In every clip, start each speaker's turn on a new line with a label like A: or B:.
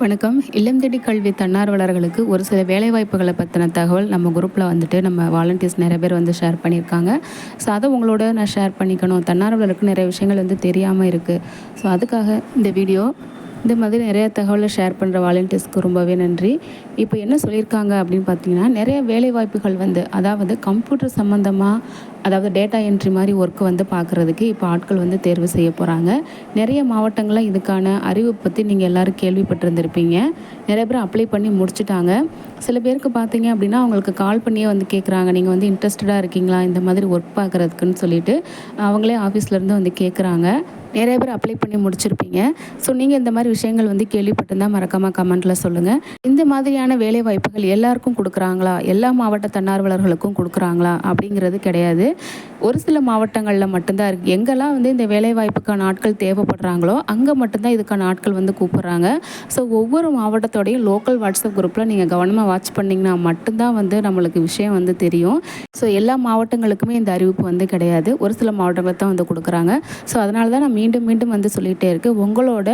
A: வணக்கம். இல்லம் தேடி கல்வி தன்னார்வலர்களுக்கு ஒரு சில வேலைவாய்ப்புகளை பற்றின தகவல் நம்ம குரூப்பில் வந்துட்டு நம்ம வாலண்டியர்ஸ் நிறைய பேர் வந்து ஷேர் பண்ணியிருக்காங்க. ஸோ அதை உங்களோட நான் ஷேர் பண்ணிக்கணும். தன்னார்வலருக்கு நிறைய விஷயங்கள் வந்து தெரியாமல் இருக்குது ஸோ அதுக்காக இந்த வீடியோ இந்த மாதிரி நிறைய தகவலை ஷேர் பண்ணுற வாலண்டியர்ஸ்க்கு ரொம்பவே நன்றி. இப்போ என்ன சொல்லியிருக்காங்க அப்படின்னு பார்த்தீங்கன்னா நிறைய வேலை வாய்ப்புகள் வந்து அதாவது கம்ப்யூட்டர் சம்மந்தமாக அதாவது டேட்டா என்ட்ரி மாதிரி ஒர்க்கு வந்து பார்க்குறதுக்கு இப்போ ஆட்கள் வந்து தேர்வு செய்ய போகிறாங்க நிறைய மாவட்டங்களில் இதுக்கான அறிவு பற்றி நீங்கள் எல்லோரும் கேள்விப்பட்டிருந்திருப்பீங்க. நிறைய பேர் அப்ளை பண்ணி முடிச்சுட்டாங்க. சில பேருக்கு பார்த்தீங்க அப்படின்னா அவங்களுக்கு கால் பண்ணியே வந்து கேட்குறாங்க நீங்கள் வந்து இன்ட்ரெஸ்டடாக இருக்கீங்களா? இந்த மாதிரி ஒர்க் பார்க்குறதுக்குன்னு சொல்லிட்டு அவங்களே ஆஃபீஸ்லேருந்து வந்து கேட்குறாங்க நிறைய பேர் அப்ளை பண்ணி முடிச்சிருப்பீங்க. ஸோ நீங்கள் இந்த மாதிரி விஷயங்கள் வந்து கேள்விப்பட்டிருந்தால் மறக்காமல் கமெண்ட்டில் சொல்லுங்கள் இந்த மாதிரியான வேலை வாய்ப்புகள் எல்லாருக்கும் கொடுக்குறாங்களா? எல்லா மாவட்ட தன்னார்வலர்களுக்கும் கொடுக்குறாங்களா? அப்படிங்கிறது கிடையாது. ஒரு சில மாவட்டங்களில் மட்டும்தான் இருக்குது எங்கெல்லாம் வந்து இந்த வேலை வாய்ப்புக்கான ஆட்கள் தேவைப்படுறாங்களோ அங்கே மட்டும்தான் இதுக்கான ஆட்கள் வந்து கூப்பிட்றாங்க. ஸோ ஒவ்வொரு மாவட்டத்தோடையும் லோக்கல் வாட்ஸ்அப் குரூப்பில் நீங்கள் கவனமாக வாட்ச் பண்ணிங்கன்னா மட்டும்தான் வந்து நம்மளுக்கு விஷயம் வந்து தெரியும். ஸோ எல்லா மாவட்டங்களுக்குமே இந்த அறிவிப்பு வந்து கிடையாது. ஒரு சில மாவட்டங்களை தான் வந்து கொடுக்குறாங்க. ஸோ அதனால தான் நான் மீண்டும் மீண்டும் வந்து சொல்லிகிட்டே இருக்குது உங்களோட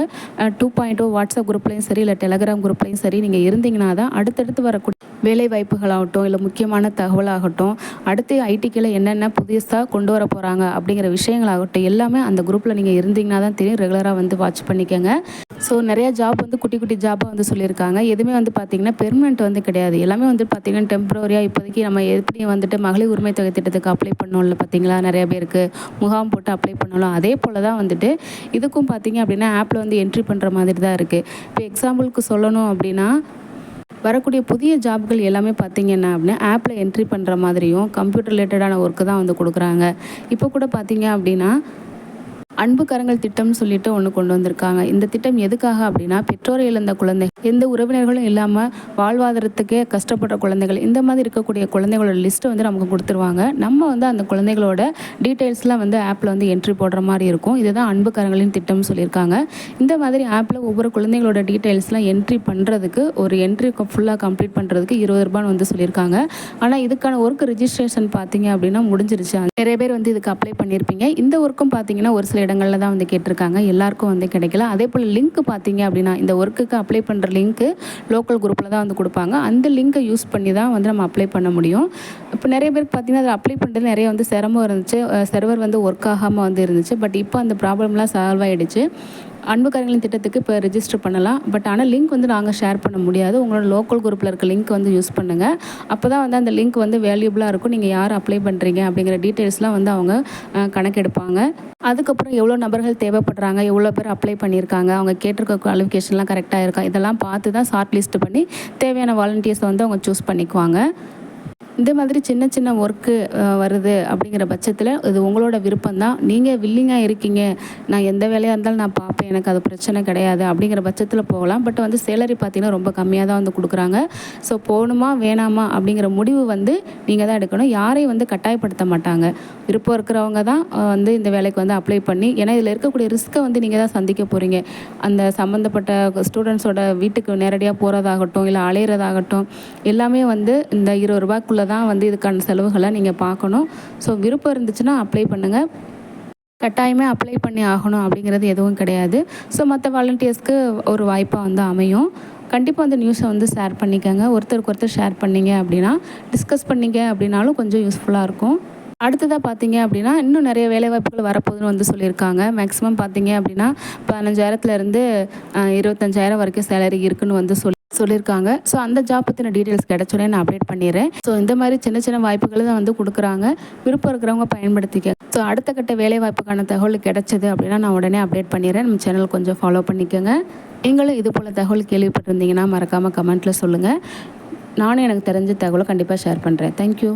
A: டூ பாயிண்ட் ஓ வாட்ஸ்அப் குரூப்லேயும் சரி இல்லை டெலகிராம் குரூப்லேயும் சரி நீங்கள் இருந்தீங்கன்னா தான் அடுத்தடுத்து வரக்கூடிய வேலை வாய்ப்புகளாகட்டும் இல்லை முக்கியமான தகவலாகட்டும் அடுத்து ஐடிக்கில் என்னென்ன புதுசாக கொண்டு வர போகிறாங்க அப்படிங்கிற விஷயங்களாகட்டும் எல்லாமே அந்த குரூப்பில் நீங்கள் இருந்தீங்கன்னா தான் தெரியும். ரெகுலராக வந்து வாட்ச் பண்ணிக்கோங்க. ஸோ நிறையா ஜாப் வந்து குட்டி குட்டி ஜாப்பாக வந்து சொல்லியிருக்காங்க. எதுவுமே வந்து பார்த்திங்கன்னா பெர்மனெண்ட் வந்து கிடையாது. எல்லாமே வந்து பார்த்திங்கன்னா டெம்பரரியாக இப்போதைக்கு நம்ம எப்படி வந்துட்டு மகளிர் உரிமை தொகை திட்டத்துக்கு அப்ளை பண்ணோம்ல பார்த்தீங்களா நிறையா பேருக்கு முகாம் போட்டு அப்ளை பண்ணலாம் அதே போல் தான் வந்துட்டு இதுக்கும் பார்த்திங்க அப்படின்னா ஆப்பில் வந்து என்ட்ரி பண்ணுற மாதிரி தான் இருக்குது இப்போ எக்ஸாம்பிளுக்கு சொல்லணும் அப்படின்னா வரக்கூடிய புதிய ஜாப்கள் எல்லாமே பார்த்திங்கன்னா அப்படின்னா ஆப்பில் என்ட்ரி பண்ணுற மாதிரியும் கம்ப்யூட்டர் ரிலேட்டடான ஒர்க்கு தான் வந்து கொடுக்குறாங்க. இப்போ கூட பார்த்தீங்க அப்படின்னா அன்பு கரங்கள் திட்டம்னு சொல்லிட்டு ஒன்று கொண்டு வந்திருக்காங்க. இந்த திட்டம் எதுக்காக அப்படின்னா பெற்றோரை இழந்த குழந்தை எந்த உறவினர்களும் இல்லாமல் வாழ்வாதாரத்துக்கே கஷ்டப்படுற குழந்தைகள் இந்த மாதிரி இருக்கக்கூடிய குழந்தைகளோட லிஸ்ட்டை வந்து நமக்கு கொடுத்துருவாங்க. நம்ம வந்து அந்த குழந்தைகளோட டீட்டெயில்ஸ்லாம் வந்து ஆப்பில் வந்து என்ட்ரி போடுற மாதிரி இருக்கும். இதுதான் அன்பு கரங்களின் திட்டம்னு சொல்லியிருக்காங்க. இந்த மாதிரி ஆப்பில் ஒவ்வொரு குழந்தைகளோட டீட்டெயில்ஸ்லாம் என்ட்ரி பண்ணுறதுக்கு ஒரு என்ட்ரி ஃபுல்லாக கம்ப்ளீட் பண்ணுறதுக்கு இருபது ரூபான்னு வந்து சொல்லியிருக்காங்க. ஆனால் இதுக்கான ஒர்க் ரிஜிஸ்ட்ரேஷன் பார்த்தீங்க அப்படின்னா முடிஞ்சிருச்சு. நிறைய பேர் வந்து இதுக்கு அப்ளை பண்ணியிருப்பீங்க. இந்த ஒர்க்கும் பார்த்தீங்கன்னா ஒரு சில இடங்களில் தான் வந்து கேட்டிருக்காங்க. எல்லாருக்கும் வந்து கிடைக்கல. அதே போல் லிங்க் பார்த்தீங்க அப்படின்னா இந்த ஒர்க்குக்கு அப்ளை பண்ணுற லிங்க்கு லோக்கல் குரூப்பில் தான் வந்து கொடுப்பாங்க. அந்த லிங்க்கை யூஸ் பண்ணி தான் வந்து நம்ம அப்ளை பண்ண முடியும். இப்போ நிறைய பேருக்கு பார்த்திங்கன்னா அதில் அப்ளை பண்ணுறது நிறைய வந்து சிரமம் இருந்துச்சு. சர்வர் வந்து ஒர்க் ஆகாமல் வந்து இருந்துச்சு. பட் இப்போ அந்த ப்ராப்ளம்லாம் சால்வ் ஆகிடுச்சு அன்பு திட்டத்துக்கு இப்போ ரிஜிஸ்டர் பண்ணலாம். பட் ஆனால் லிங்க் வந்து நாங்கள் ஷேர் பண்ண முடியாது. உங்களோட லோக்கல் குரூப்பில் இருக்க லிங்க் வந்து யூஸ் பண்ணுங்கள் அப்போ தான் வந்து அந்த லிங்க் வந்து வேல்யூபிளாக இருக்கும். நீங்கள் யார் அப்ளை பண்ணுறீங்க அப்படிங்கிற டீட்டெயில்ஸ்லாம் வந்து அவங்க கணக்கெடுப்பாங்க. அதுக்கப்புறம் எவ்வளோ நபர்கள் தேவைப்படுறாங்க எவ்வளோ பேர் அப்ளை பண்ணியிருக்காங்க அவங்க கேட்டிருக்க குவாலிஃபிகேஷன்லாம் கரெக்டாக இருக்கா இதெல்லாம் பார்த்து தான் ஷார்ட் லிஸ்ட் பண்ணி தேவையான வாலண்டியர்ஸை வந்து அவங்க சூஸ் பண்ணிக்குவாங்க. இந்த மாதிரி சின்ன சின்ன ஒர்க்கு வருது அப்படிங்கிற பட்சத்தில் இது உங்களோட விருப்பம் தான் நீங்கள் வில்லிங்காக இருக்கீங்க. நான் எந்த வேலையாக இருந்தாலும் நான் பார்ப்பேன். எனக்கு அது பிரச்சனை கிடையாது அப்படிங்கிற பட்சத்தில் போகலாம். பட் வந்து சேலரி பார்த்தீங்கன்னா ரொம்ப கம்மியாக தான் வந்து கொடுக்குறாங்க. ஸோ போகணுமா வேணாமா அப்படிங்கிற முடிவு வந்து நீங்கள் தான் எடுக்கணும். யாரையும் வந்து கட்டாயப்படுத்த மாட்டாங்க. விருப்பம் இருக்கிறவங்க தான் வந்து இந்த வேலைக்கு வந்து அப்ளை பண்ணி ஏன்னா இதில் இருக்கக்கூடிய ரிஸ்க்கை வந்து நீங்கள் தான் சந்திக்க போகிறீங்க அந்த சம்மந்தப்பட்ட ஸ்டூடெண்ட்ஸோட வீட்டுக்கு நேரடியாக போகிறதாகட்டும் இல்லை அலையிறதாகட்டும் எல்லாமே வந்து இந்த இருபது ரூபாய்க்குள்ளே தான் வந்து இதுக்கான செலவுகளை நீங்கள் பார்க்கணும். ஸோ விருப்பம் இருந்துச்சுன்னா அப்ளை பண்ணுங்கள் கட்டாயமே அப்ளை பண்ணி ஆகணும் அப்படிங்கிறது எதுவும் கிடையாது. ஸோ மற்ற வாலண்டியர்ஸ்க்கு ஒரு வாய்ப்பாக வந்து அமையும். கண்டிப்பாக அந்த நியூஸை வந்து ஷேர் பண்ணிக்கோங்க. ஒருத்தருக்கு ஒருத்தர் ஷேர் பண்ணிங்க அப்படின்னா டிஸ்கஸ் பண்ணிங்க அப்படின்னாலும் கொஞ்சம் யூஸ்ஃபுல்லாக இருக்கும். அடுத்ததாக பார்த்தீங்க அப்படின்னா இன்னும் நிறைய வேலைவாய்ப்புகள் வரப்போகுதுன்னு வந்து சொல்லியிருக்காங்க. மேக்ஸிமம் பார்த்தீங்க அப்படின்னா பதினஞ்சாயிரத்துலேருந்து இருபத்தஞ்சாயிரம் வரைக்கும் சேலரி இருக்குன்னு வந்து சொல்லி சொல்லியிருக்காங்க. ஸோ அந்த ஜாப் பற்றின டீட்டெயில்ஸ் கிடச்சோடனே நான் அப்டேட் பண்ணிடுறேன். ஸோ இந்த மாதிரி சின்ன சின்ன வாய்ப்புகளை தான் வந்து கொடுக்குறாங்க. விருப்பம் இருக்கிறவங்க பயன்படுத்திக்க. ஸோ அடுத்த கட்ட வேலை வாய்ப்புக்கான தகவல் கிடச்சது அப்படின்னா நான் உடனே அப்டேட் பண்ணிடுறேன். நம்ம சேனல் கொஞ்சம் ஃபாலோ பண்ணிக்கோங்க. நீங்களும் இது போல் தகவல் கேள்விப்பட்டிருந்தீங்கன்னா மறக்காமல் கமெண்ட்டில் சொல்லுங்கள் நானும் எனக்கு தெரிஞ்ச தகவலை கண்டிப்பாக ஷேர் பண்ணுறேன் தேங்க்யூ